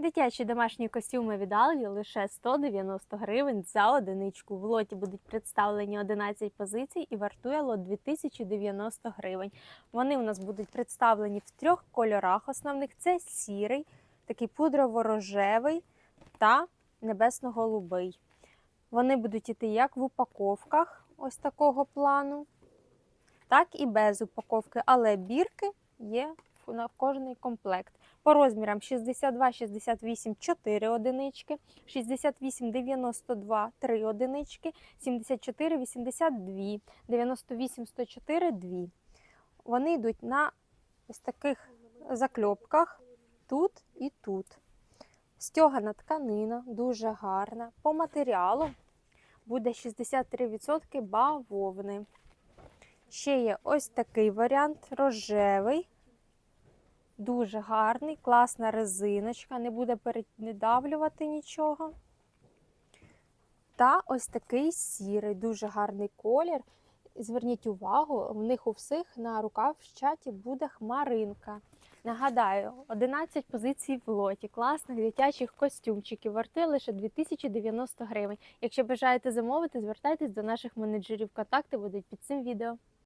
Дитячі домашні костюми від Алві лише 190 гривень за одиничку. В лоті будуть представлені 11 позицій і вартує лот 2090 гривень. Вони у нас будуть представлені в трьох кольорах основних: це сірий, такий пудрово-рожевий та небесно-голубий. Вони будуть іти як в упаковках ось такого плану, так і без упаковки, але бірки є на кожний комплект. По розмірам 62, 68 4 одинички, 68, 92 3 одинички, 74, 82, 98, 104 2. Вони йдуть на ось таких закльопках тут і тут. Стьогана тканина, дуже гарна. По матеріалу буде 63% бавовни. Ще є ось такий варіант рожевий. Дуже гарний, класна резиночка, не буде передавлювати нічого. Та ось такий сірий, дуже гарний колір. Зверніть увагу, в них у всіх на рукавчаті буде хмаринка. Нагадаю, 11 позицій в лоті, класних дитячих костюмчиків, варти лише 2090 гривень. Якщо бажаєте замовити, звертайтесь до наших менеджерів. Контакти будуть під цим відео.